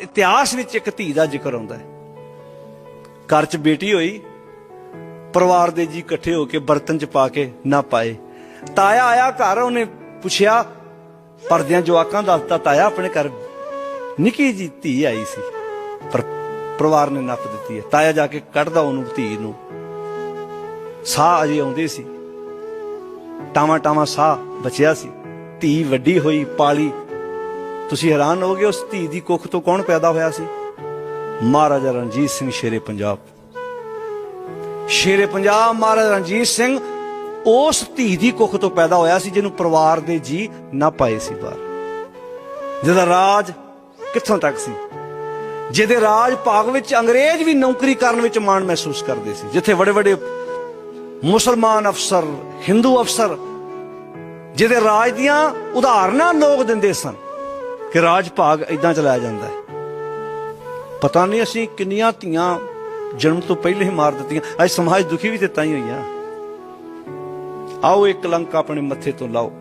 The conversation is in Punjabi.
ਇਤਿਹਾਸ ਵਿੱਚ ਇੱਕ ਧੀ ਦਾ ਜ਼ਿਕਰ ਆਉਂਦਾ ਹੈ। ਘਰ 'ਚ ਬੇਟੀ ਹੋਈ, ਪਰਿਵਾਰ ਦੇ ਜੀ ਇਕੱਠੇ ਹੋ ਕੇ ਬਰਤਨ 'ਚ ਪਾ ਕੇ ਨਾ ਪਾਏ। ਤਾਇਆ ਆਇਆ ਘਰ, ਉਹਨੇ ਪੁੱਛਿਆ, ਪਰਦਿਆਂ ਜਵਾਕਾਂ ਦਾ ਦੱਸਤਾ ਤਾਇਆ ਆਪਣੇ ਘਰ। ਨਿੱਕੀ ਜੀ ਧੀ ਆਈ ਸੀ, ਪਰ ਪਰਿਵਾਰ ਨੇ ਨੱਪ ਦਿੱਤੀ ਹੈ। ਤਾਇਆ ਜਾ ਕੇ ਕੱਢਦਾ ਉਹਨੂੰ ਧੀ ਨੂੰ। ਸਾਹ ਅਜੇ ਆਉਂਦੇ ਸੀ। ਟਾਵਾਂ ਟਾਵਾਂ ਸਾਹ ਬਚਿਆ ਸੀ। ਧੀ ਵੱਡੀ ਹੋਈ, ਪਾਲੀ ਤੁਸੀਂ ਹੈਰਾਨ ਹੋਗੇ ਉਸ ਧੀ ਦੀ ਕੁੱਖ ਤੋਂ ਕੌਣ ਪੈਦਾ ਹੋਇਆ ਸੀ? ਮਹਾਰਾਜਾ ਰਣਜੀਤ ਸਿੰਘ ਸ਼ੇਰੇ ਪੰਜਾਬ। ਸ਼ੇਰੇ ਪੰਜਾਬ ਮਹਾਰਾਜਾ ਰਣਜੀਤ ਸਿੰਘ ਉਸ ਧੀ ਦੀ ਕੁੱਖ ਤੋਂ ਪੈਦਾ ਹੋਇਆ ਸੀ ਜਿਹਨੂੰ ਪਰਿਵਾਰ ਦੇ ਜੀ ਨਾ ਪਾਏ ਸੀ ਬਾਹਰ। ਜਿਹਦਾ ਰਾਜ ਕਿੱਥੋਂ ਤੱਕ ਸੀ? ਜਿਹਦੇ ਰਾਜ ਭਾਗ ਵਿੱਚ ਅੰਗਰੇਜ਼ ਵੀ ਨੌਕਰੀ ਕਰਨ ਵਿੱਚ ਮਾਣ ਮਹਿਸੂਸ ਕਰਦੇ ਸੀ। ਜਿੱਥੇ ਵੱਡੇ ਵੱਡੇ ਮੁਸਲਮਾਨ ਅਫਸਰ, ਹਿੰਦੂ ਅਫਸਰ, ਜਿਹਦੇ ਰਾਜ ਦੀਆਂ ਉਦਾਹਰਨਾਂ ਲੋਕ ਦਿੰਦੇ ਸਨ। ਕਿ ਰਾਜ ਭਾਗ ਇਦਾਂ ਚਲਾਇਆ ਜਾਂਦਾ ਹੈ। ਪਤਾ ਨਹੀਂ ਅਸੀਂ ਕਿੰਨੀਆਂ ਧੀਆਂ ਜਨਮ ਤੋਂ ਪਹਿਲੇ ਹੀ ਮਾਰ ਦਿੱਤੀਆਂ। ਅੱਜ ਸਮਾਜ ਦੁਖੀ ਵੀ ਦਿੱਤਾ ਹੀ ਹੋਈਆਂ। ਆਓ ਇੱਕ ਕਲੰਕ ਆਪਣੇ ਮੱਥੇ ਤੋਂ ਲਾਓ।